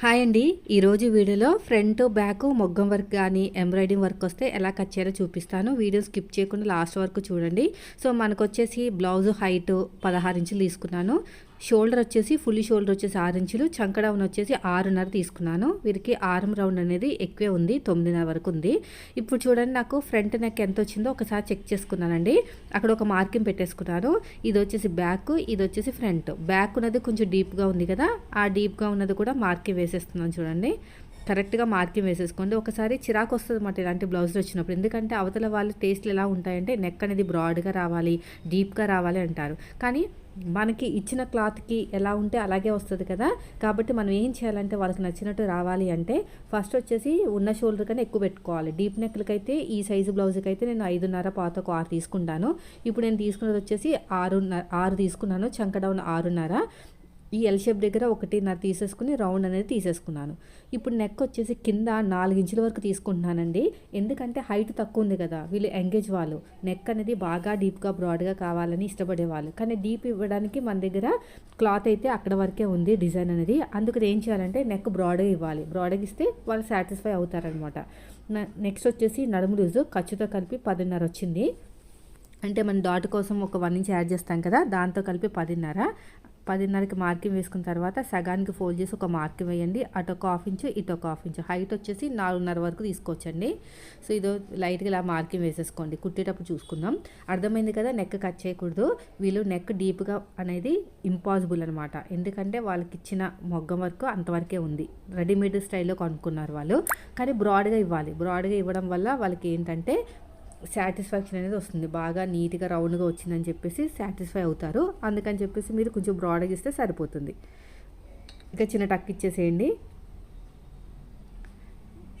Hi అండి. ఈరోజు వీడియోలో ఫ్రంట్ బ్యాక్ మొగ్గం వర్క్ కానీ ఎంబ్రాయిడింగ్ వర్క్ వస్తే ఎలా కట్ చేయాలో చూపిస్తాను. వీడియో స్కిప్ చేయకుండా లాస్ట్ వరకు చూడండి. సో మనకు వచ్చేసి బ్లౌజ్ హైట్ పదహారు ఇంచులు తీసుకున్నాను. షోల్డర్ వచ్చేసి ఫుల్ షోల్డర్ వచ్చేసి ఆరు ఇంచులు చంక డౌన్ వచ్చేసి ఆరున్నర తీసుకున్నాను. వీరికి ఆరం రౌండ్ అనేది ఎక్కువే ఉంది తొమ్మిదిన్నర వరకు ఉంది. ఇప్పుడు చూడండి నాకు ఫ్రంట్ నెక్ ఎంత వచ్చిందో ఒకసారి చెక్ చేసుకున్నానండి. అక్కడ ఒక మార్కింగ్ పెట్టేసుకున్నాను. ఇది వచ్చేసి బ్యాక్ ఇది వచ్చేసి ఫ్రంట్. బ్యాక్ ఉన్నది కొంచెం డీప్గా ఉంది కదా ఆ డీప్గా ఉన్నది కూడా మార్కింగ్ వేసేస్తున్నాను చూడండి. కరెక్ట్గా మార్కింగ్ వేసేసుకోండి. ఒకసారి చిరాకు వస్తుంది అన్నమాట ఇలాంటి బ్లౌజులు వచ్చినప్పుడు. ఎందుకంటే అవతల వాళ్ళ టేస్ట్లు ఎలా ఉంటాయంటే నెక్ అనేది బ్రాడ్గా రావాలి డీప్గా రావాలి అంటారు. కానీ మనకి ఇచ్చిన క్లాత్కి ఎలా ఉంటే అలాగే వస్తుంది కదా. కాబట్టి మనం ఏం చేయాలంటే వాళ్ళకి నచ్చినట్టు రావాలి అంటే ఫస్ట్ వచ్చేసి ఉన్న షోల్డర్ కన్నా ఎక్కువ పెట్టుకోవాలి. డీప్ నెక్లకి అయితే ఈ సైజు బ్లౌజ్కి అయితే నేను ఐదున్నర పాతకు ఆరు తీసుకుంటాను ఇప్పుడు నేను తీసుకున్నది వచ్చేసి ఆరున్నర ఆరు తీసుకున్నాను. చంక డౌన్ ఆరున్నర. ఈ ఎల్ షేప్ దగ్గర ఒకటిన్నర తీసేసుకుని రౌండ్ అనేది తీసేసుకున్నాను. ఇప్పుడు నెక్ వచ్చేసి కింద నాలుగు ఇంచుల వరకు తీసుకుంటున్నానండి. ఎందుకంటే హైట్ తక్కువ ఉంది కదా వీళ్ళు ఎంగేజ్ వాళ్ళు. నెక్ అనేది బాగా డీప్గా బ్రాడ్గా కావాలని ఇష్టపడేవాళ్ళు. కానీ డీప్ ఇవ్వడానికి మన దగ్గర క్లాత్ అయితే అక్కడ వరకే ఉంది డిజైన్ అనేది. అందుకని ఏం చేయాలంటే నెక్ బ్రాడ్గా ఇవ్వాలి. బ్రాడ్గా ఇస్తే వాళ్ళు సాటిస్ఫై అవుతారనమాట నెక్స్ట్ వచ్చేసి నడుము లూజు ఖర్చుతో కలిపి పదిన్నర వచ్చింది. అంటే మనం డాట్ కోసం ఒక వన్ ఇంచ్ యాడ్ చేస్తాం కదా దాంతో కలిపి పదిన్నర. పదిన్నరకి మార్కింగ్ వేసుకున్న తర్వాత సగానికి ఫోల్డ్ చేసి ఒక మార్కింగ్ వేయండి. అటు ఒక హాఫ్ ఇంచు ఇటు ఒక హాఫ్ ఇంచు. హైట్ వచ్చేసి నాలుగున్నర వరకు తీసుకోవచ్చండి. సో ఇదో లైట్గా ఇలా మార్కింగ్ వేసేసుకోండి. కుట్టేటప్పుడు చూసుకుందాం. అర్థమైంది కదా? నెక్ కట్ చేయకూడదు. వీళ్ళు నెక్ డీప్గా అనేది ఇంపాసిబుల్ అనమాట ఎందుకంటే వాళ్ళకి ఇచ్చిన మొగ్గం వరకు అంతవరకే ఉంది. రెడీమేడ్ స్టైల్లో కొనుక్కున్నారు వాళ్ళు. కానీ బ్రాడ్గా ఇవ్వాలి. బ్రాడ్గా ఇవ్వడం వల్ల వాళ్ళకి ఏంటంటే సాటిస్ఫాక్షన్ అనేది వస్తుంది. బాగా నీట్గా రౌండ్గా వచ్చిందని చెప్పేసి సాటిస్ఫై అవుతారు. అందుకని చెప్పేసి మీరు కొంచెం బ్రాడ్గా ఇస్తే సరిపోతుంది. ఇంకా చిన్న టక్ ఇచ్చేసేయండి.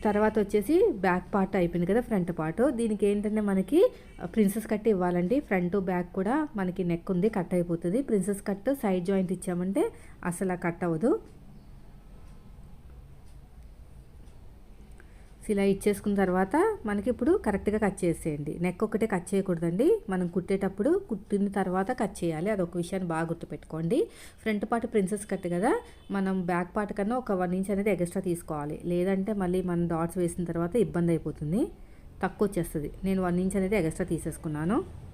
తర్వాత వచ్చేసి బ్యాక్ పార్ట్ అయిపోయింది కదా ఫ్రంట్ పార్ట్ దీనికి ఏంటంటే మనకి uh, ప్రిన్సెస్ కట్ ఇవ్వాలండి. ఫ్రంట్ బ్యాక్ కూడా మనకి నెక్ ఉంది కట్ అయిపోతుంది. ప్రిన్సెస్ కట్ సైడ్ జాయింట్ ఇచ్చామంటే అసలు కట్ అవ్వదు. ఇలా ఇచ్చేసుకున్న తర్వాత మనకి ఇప్పుడు కరెక్ట్గా కట్ చేసేయండి. నెక్ ఒకటే కట్ చేయకూడదండి. మనం కుట్టేటప్పుడు కుట్టిన తర్వాత కట్ చేయాలి. అదొక విషయాన్ని బాగా గుర్తుపెట్టుకోండి. ఫ్రంట్ పార్ట్ ప్రిన్సెస్ కట్ కదా మనం బ్యాక్ పార్ట్ కన్నా ఒక వన్ ఇంచ్ అనేది ఎక్స్ట్రా తీసుకోవాలి. లేదంటే మళ్ళీ మనం డాట్స్ వేసిన తర్వాత ఇబ్బంది అయిపోతుంది. తక్కువ వచ్చేస్తుంది. నేను వన్ ఇంచ్ అనేది ఎక్స్ట్రా తీసేసుకున్నాను.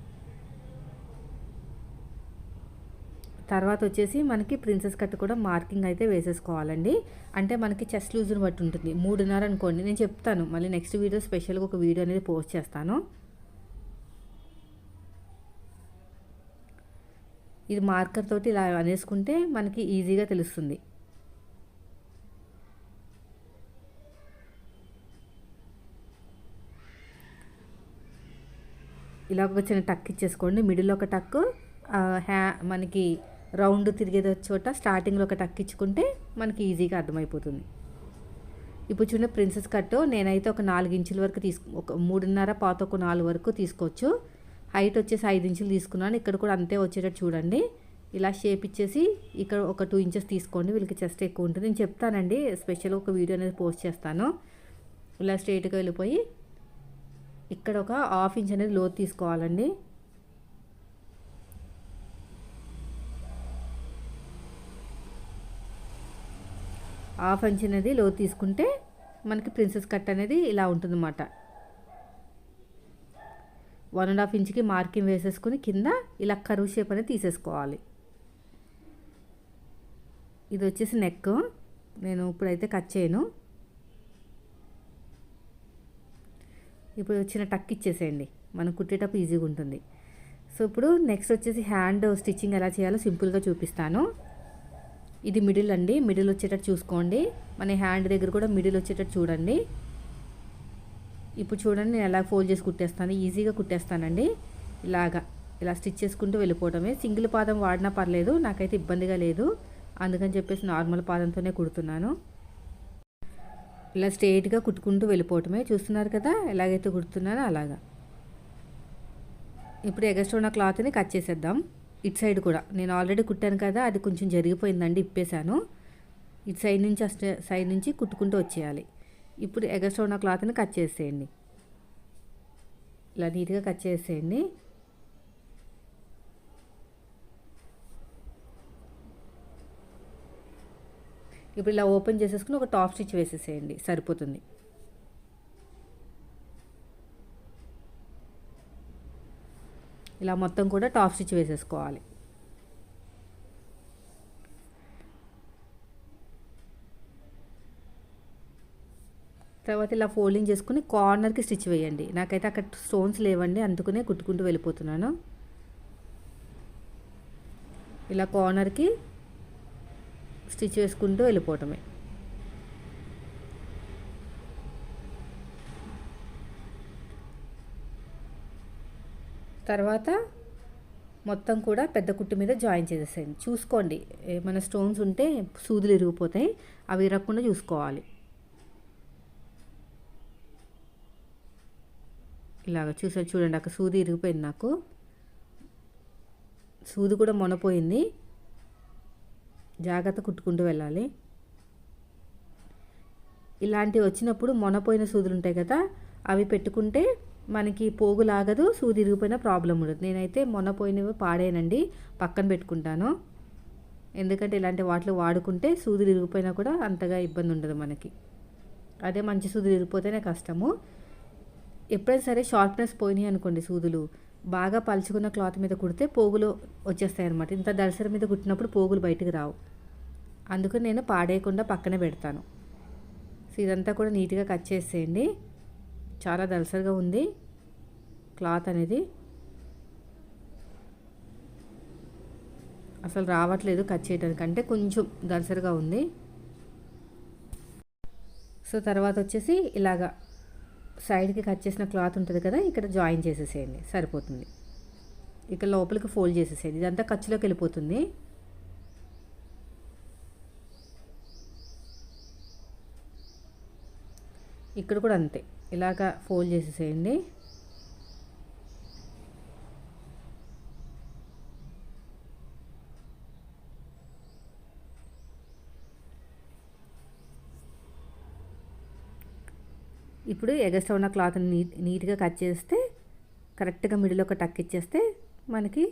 తర్వాత వచ్చేసి మనకి ప్రిన్సెస్ కట్ కూడా మార్కింగ్ అయితే వేసేసుకోవాలండి. అంటే మనకి చెస్ట్ లూజ్ని బట్టి ఉంటుంది. మూడున్నర అనుకోండి. నేను చెప్తాను. మళ్ళీ నెక్స్ట్ వీడియో స్పెషల్గా ఒక వీడియో అనేది పోస్ట్ చేస్తాను. ఇది మార్కర్ తోటి ఇలా అనేసుకుంటే మనకి ఈజీగా తెలుస్తుంది. ఇలా ఒక చిన్న టక్ ఇచ్చేసుకోండి. మిడిల్ ఒక టక్ హ్యా మనకి రౌండ్ తిరిగేది చోట స్టార్టింగ్లో ఒక టక్ ఇచ్చుకుంటే మనకి ఈజీగా అర్థమైపోతుంది. ఇప్పుడు చూడండి ప్రిన్సెస్ కట్ నేనైతే ఒక నాలుగు ఇంచుల వరకు తీసుకు ఒక మూడున్నర పాత ఒక నాలుగు వరకు తీసుకోవచ్చు. హైట్ వచ్చేసి ఐదు ఇంచులు తీసుకున్నాను. ఇక్కడ కూడా అంతే వచ్చేటట్టు చూడండి. ఇలా షేప్ ఇచ్చేసి ఇక్కడ ఒక టూ ఇంచెస్ తీసుకోండి. వీళ్ళకి చెస్ట్ ఎక్కువ ఉంటుంది. నేను చెప్తానండి. స్పెషల్ ఒక వీడియో అనేది పోస్ట్ చేస్తాను. ఇలా స్ట్రైట్గా వెళ్ళిపోయి ఇక్కడ ఒక హాఫ్ ఇంచ్ అనేది లోతు తీసుకోవాలండి. హాఫ్ ఇంచ్ అనేది లో తీసుకుంటే మనకి ప్రిన్సెస్ కట్ అనేది ఇలా ఉంటుందన్నమాట. వన్ అండ్ హాఫ్ ఇంచ్కి మార్కింగ్ వేసేసుకుని కింద ఇలా కరువు షేప్ అనేది తీసేసుకోవాలి. ఇది వచ్చేసి నెక్. నేను ఇప్పుడైతే కట్ చేయను. ఇప్పుడు వచ్చిన టక్ ఇచ్చేసేయండి. మనం కుట్టేటప్పుడు ఈజీగా ఉంటుంది. సో ఇప్పుడు నెక్స్ట్ వచ్చేసి హ్యాండ్ స్టిచ్చింగ్ ఎలా చేయాలో సింపుల్గా చూపిస్తాను. ఇది మిడిల్ అండి. మిడిల్ వచ్చేటట్టు చూసుకోండి. మన హ్యాండ్ దగ్గర కూడా మిడిల్ వచ్చేటట్టు చూడండి. ఇప్పుడు చూడండి నేను ఎలా ఫోల్డ్ చేసి కుట్టేస్తాను. ఈజీగా కుట్టేస్తానండి. ఇలాగా. ఇలా స్టిచ్ చేసుకుంటూ వెళ్ళిపోవడమే సింగిల్ పాదం వాడినా పర్లేదు. నాకైతే ఇబ్బందిగా లేదు. అందుకని చెప్పేసి నార్మల్ పాదంతోనే కుడుతున్నాను. ఇలా స్ట్రేట్గా కుట్టుకుంటూ వెళ్ళిపోవటమే. చూస్తున్నారు కదా? ఎలాగైతే కుడుతున్నానో అలాగా. ఇప్పుడు ఎగస్ట్రా ఉన్న క్లాత్ని కట్ చేసేద్దాం. ఇటు సైడ్ కూడా. నేను ఆల్రెడీ కుట్టాను కదా అది కొంచెం జరిగిపోయిందండి ఇప్పేశాను. ఇటు సైడ్ నుంచి అస్ట్ సైడ్ నుంచి కుట్టుకుంటూ వచ్చేయాలి. ఇప్పుడు ఎగస్ట్రా ఉన్న క్లాత్ని కట్ చేసేయండి. ఇలా నీట్గా కట్ చేసేయండి. ఇప్పుడు ఇలా ఓపెన్ చేసేసుకుని ఒక టాప్ స్టిచ్ వేసేసేయండి సరిపోతుంది. ఇలా మొత్తం కూడా టాప్ స్టిచ్ వేసేసుకోవాలి. తర్వాత ఇలా ఫోల్డింగ్ చేసుకుని కార్నర్కి స్టిచ్ వేయండి. నాకైతే అక్కడ స్టోన్స్ లేవండి అందుకనే కుట్టుకుంటూ వెళ్ళిపోతున్నాను. ఇలా కార్నర్కి స్టిచ్ వేసుకుంటూ వెళ్ళిపోవటమే. తర్వాత మొత్తం కూడా పెద్ద కుట్టు మీద జాయిన్ చేసేసేయండి చూసుకోండి. ఏమైనా స్టోన్స్ ఉంటే సూదులు ఇరిగిపోతాయి. అవి ఇరగకుండా చూసుకోవాలి. ఇలాగ చూసారు చూడండి. అక్కడ సూది ఇరిగిపోయింది నాకు. సూది కూడా మొనపోయింది జాగ్రత్త కుట్టుకుంటూ వెళ్ళాలి. ఇలాంటివి వచ్చినప్పుడు మొనపోయిన సూదులు ఉంటాయి కదా అవి పెట్టుకుంటే మనకి పోగు లాగదు సూది ఇరిగిపోయిన ప్రాబ్లం ఉండదు. నేనైతే మొనపోయినవి పాడేనండి పక్కన పెట్టుకుంటాను. ఎందుకంటే ఇలాంటి వాటిలో వాడుకుంటే సూదులు ఇరిగిపోయినా కూడా అంతగా ఇబ్బంది ఉండదు మనకి. అదే మంచి సూదులు ఇరిగిపోతేనే కష్టము. ఎప్పుడైనా సరే షార్ప్నెస్ పోయినాయి అనుకోండి సూదులు. బాగా పలుచుకున్న క్లాత్ మీద కుడితే పోగులు వచ్చేస్తాయి అనమాట ఇంత దళసరి మీద కుట్టినప్పుడు పోగులు బయటకు రావు. అందుకని నేను పాడేయకుండా పక్కనే పెడతాను. సో ఇదంతా కూడా నీట్గా కట్ చేసేయండి. చాలా దలసరిగా ఉంది. క్లాత్ అనేది అసలు రావట్లేదు కట్ చేయడానికి. అంటే కొంచెం దళసరిగా ఉంది. సో తర్వాత వచ్చేసి ఇలాగా సైడ్కి కట్ చేసిన క్లాత్ ఉంటుంది కదా ఇక్కడ జాయిన్ చేసేసేయండి. సరిపోతుంది. ఇక్కడ లోపలికి ఫోల్డ్ చేసేసేయండి. ఇదంతా ఖర్చులోకి వెళ్ళిపోతుంది. ఇక్కడ కూడా అంతే. ఇలాగ ఫోల్డ్ చేసేసేయండి. ఇప్పుడు ఎగస్ట్రా ఉన్న క్లాత్ని నీట్ నీట్గా కట్ చేస్తే కరెక్ట్గా మిడిల్ ఒక టక్ ఇచ్చేస్తే మనకి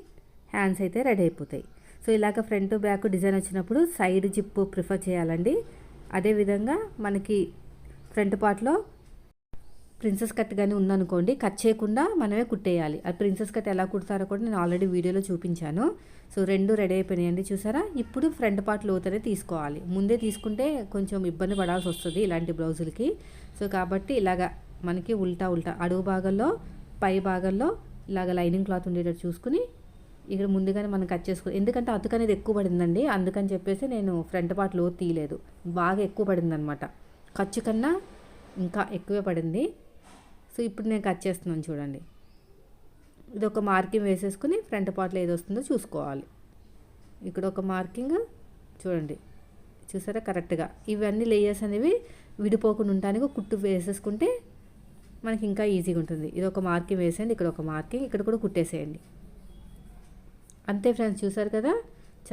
హ్యాండ్స్ అయితే రెడీ అయిపోతాయి. సో ఇలాగ ఫ్రంట్ బ్యాక్ డిజైన్ వచ్చినప్పుడు సైడ్ జిప్ ప్రిఫర్ చేయాలండి. అదేవిధంగా మనకి ఫ్రంట్ పార్ట్లో ప్రిన్సెస్ కట్ కానీ ఉందనుకోండి కట్ చేయకుండా మనమే కుట్టేయాలి. ఆ ప్రిన్సెస్ కట్ ఎలా కుడతారో కూడా నేను ఆల్రెడీ వీడియోలో చూపించాను. సో రెండు రెడీ అయిపోయినాయండి చూసారా? ఇప్పుడు ఫ్రంట్ పార్ట్ లోతనే తీసుకోవాలి. ముందే తీసుకుంటే కొంచెం ఇబ్బంది పడాల్సి వస్తుంది ఇలాంటి బ్లౌజులకి. సో కాబట్టి ఇలాగా మనకి ఉల్టా ఉల్టా అడుగు భాగంలో పై భాగంలో ఇలాగ లైనింగ్ క్లాత్ ఉండేటట్టు చూసుకుని ఇక్కడ ముందుగానే మనం కట్ చేసుకో ఎందుకంటే అతుకు అనేది ఎక్కువ పడిందండి. అందుకని చెప్పేసి నేను ఫ్రంట్ పార్ట్ లోతు తీయలేదు. బాగా ఎక్కువ పడింది అనమాట ఖర్చు కన్నా ఇంకా ఎక్కువే పడింది. సో ఇప్పుడు నేను కట్ చేస్తున్నాను చూడండి. ఇది ఒక మార్కింగ్ వేసేసుకుని ఫ్రంట్ పార్ట్లో ఏది వస్తుందో చూసుకోవాలి. ఇక్కడ ఒక మార్కింగ్ చూడండి. చూసారా? కరెక్ట్గా. ఇవన్నీ లేయర్స్ అనేవి విడిపోకుండా ఉండడానికి కుట్టు వేసేసుకుంటే మనకి ఇంకా ఈజీగా ఉంటుంది. ఇది ఒక మార్కింగ్ వేసేయండి ఇక్కడ ఒక మార్కింగ్ ఇక్కడ కూడా కుట్టేసేయండి. అంతే ఫ్రెండ్స్ చూసారు కదా?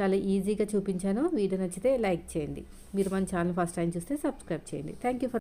చాలా ఈజీగా చూపించాను. వీడియో నచ్చితే లైక్ చేయండి. మీరు మన ఛానల్ ఫస్ట్ టైం చూస్తే సబ్స్క్రైబ్ చేయండి. Thank you for